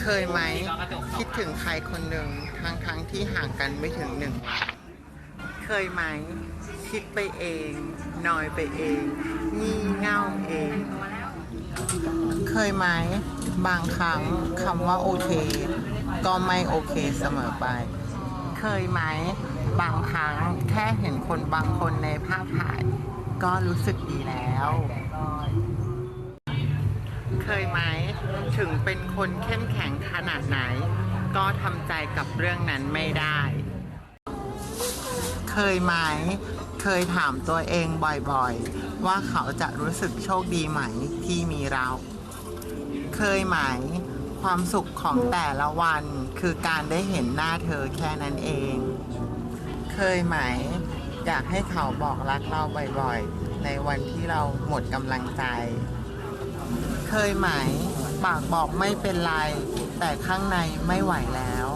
เคยไหม คิดถึงใครคนหนึ่งทั้งทั้งๆที่ห่างกันไม่ถึงหนึ่ง เคยไหม คิดไปเองนอยไปเองงี่เง่าเอง เคยไหม บางครั้งคำว่าโอเค ก็ไม่โอเคเสมอไป เคยไหม บางครั้งแค่เห็นคนบางคนในภาพถ่าย ก็รู้สึกดีแล้ว เคยไหม ถึงเป็นคนเข้มแข็งขนาดไหน ก็ทำใจกับเรื่องนั้นไม่ได้ เคยไหม เคยถามตัวเองบ่อยๆ ว่าเขาจะรู้สึกโชคดีไหมที่มีเรา เคยไหม ความสุขของแต่ละวันคือการได้เห็นหน้าเธอแค่นั้นเอง เคยไหม อยากให้เขาบอกรักเราบ่อยๆ ในวันที่เราหมดกำลังใจ เคยไหม ปากบอกไม่เป็นไร แต่ข้างในไม่ไหวแล้ว